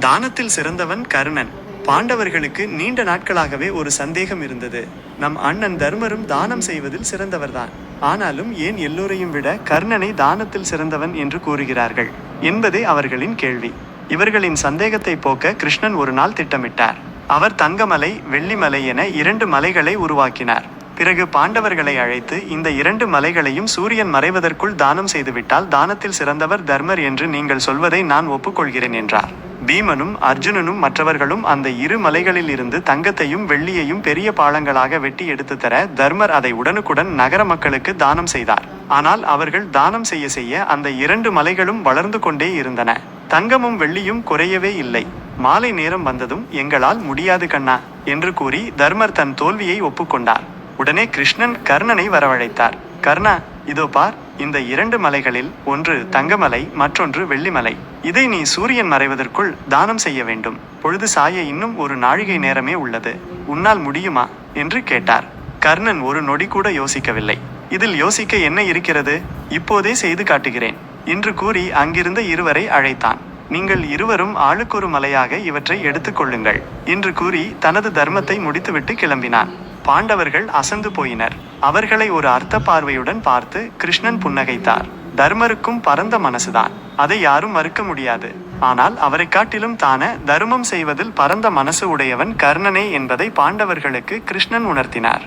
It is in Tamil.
தானத்தில் சிறந்தவன் கர்ணன். பாண்டவர்களுக்கு நீண்ட நாட்களாகவே ஒரு சந்தேகம் இருந்தது. நம் அண்ணன் தர்மரும் தானம் செய்வதில் சிறந்தவர்தான். ஆனாலும் ஏன் எல்லோரையும் விட கர்ணனை தானத்தில் சிறந்தவன் என்று கூறுகிறார்கள்? என்பதே அவர்களின் கேள்வி. இவர்களின் சந்தேகத்தை போக்க கிருஷ்ணன் ஒரு நாள் திட்டமிட்டார். அவர் தங்கமலை வெள்ளிமலை என இரண்டு மலைகளை உருவாக்கினார். பிறகு பாண்டவர்களை அழைத்து இந்த இரண்டு மலைகளையும் சூரியன் மறைவதற்குள் தானம் செய்துவிட்டால் தானத்தில் சிறந்தவர் தர்மர் என்று நீங்கள் சொல்வதை நான் ஒப்புக்கொள்கிறேன் என்றார். பீமனும் அர்ஜுனனும் மற்றவர்களும் அந்த இரு மலைகளில் இருந்து தங்கத்தையும் வெள்ளியையும் பெரிய பாலங்களாக வெட்டி எடுத்து தர தர்மர் அதை உடனுக்குடன் நகர மக்களுக்கு தானம் செய்தார். ஆனால் அவர்கள் தானம் செய்ய செய்ய அந்த இரண்டு மலைகளும் வளர்ந்து கொண்டே இருந்தன. தங்கமும் வெள்ளியும் குறையவே இல்லை. மாலை நேரம் வந்ததும் எங்களால் முடியாது கண்ணா என்று கூறி தர்மர் தன் தோல்வியை ஒப்புக்கொண்டார். உடனே கிருஷ்ணன் கர்ணனை வரவழைத்தார். கர்ணா இதோ பார். இந்த இரண்டு மலைகளில் ஒன்று தங்கமலை மற்றொன்று வெள்ளிமலை. இதை நீ சூரியன் மறைவதற்குள் தானம் செய்ய வேண்டும். பொழுது சாய இன்னும் ஒரு நாழிகை நேரமே உள்ளது. உன்னால் முடியுமா? என்று கேட்டார். கர்ணன் ஒரு நொடி கூட யோசிக்கவில்லை. இதில் யோசிக்க என்ன இருக்கிறது? இப்போதே செய்து காட்டுகிறேன் என்று கூறி அங்கிருந்த இருவரை அழைத்தான். நீங்கள் இருவரும் ஆளுக்கொரு மலையாக இவற்றை எடுத்துக்கொள்ளுங்கள் என்று கூறி தனது தர்மத்தை முடித்துவிட்டு கிளம்பினான். பாண்டவர்கள் அசந்து போயினர். அவர்களை ஒரு அர்த்த பார்வையுடன் பார்த்து கிருஷ்ணன் புன்னகைத்தார். தர்மருக்கும் பரந்த மனசுதான். அதை யாரும் மறுக்க முடியாது. ஆனால் அவரை காட்டிலும் தான தர்மம் செய்வதில் பரந்த மனசு உடையவன் கர்ணனே என்பதை பாண்டவர்களுக்கு கிருஷ்ணன் உணர்த்தினார்.